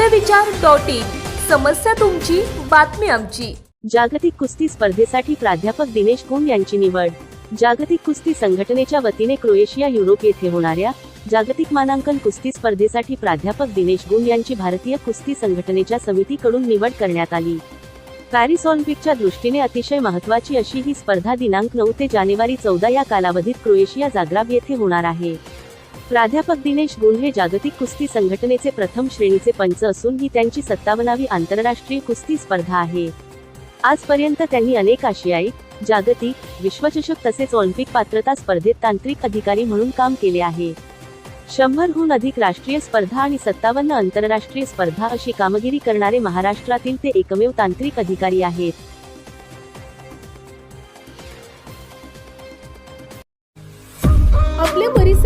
सत्यविचार dot in. समस्या तुमची बातमी आमची. जागतिक कुस्ती स्पर्धेसाठी प्राध्यापक दिनेश गुण यांची निवड. जागतिक कुस्ती संघटनेच्या वतीने क्रोएशिया युरोप येथे होणाऱ्या जागतिक मानांकन कुस्ती स्पर्धेसाठी प्राध्यापक दिनेश गुण यांची भारतीय कुस्ती संघटनेच्या समितीकडून निवड करण्यात आली. पॅरिस ऑलिम्पिकच्या दृष्टीने अतिशय महत्वाची अशी ही स्पर्धा दिनांक नऊ ते जानेवारी चौदा या कालावधीत क्रोएशिया जाग्राब येथे होणार आहे. प्राध्यापक दिनेश गुण हे जागतिक कुस्ती संघटनेचे प्रथम श्रेणीचे पंच असून ही त्यांची सत्तावन्नावी आंतरराष्ट्रीय कुस्ती स्पर्धा आहे. आजपर्यंत त्यांनी अनेक आशियाई जागतिक विश्वचषक तसेच ऑलिम्पिक पात्रता स्पर्धेत तांत्रिक अधिकारी म्हणून काम केले आहे. शंभरहून अधिक राष्ट्रीय स्पर्धा आणि सत्तावन्न आंतरराष्ट्रीय स्पर्धा अशी कामगिरी करणारे महाराष्ट्रातील ते एकमेव तांत्रिक अधिकारी आहेत.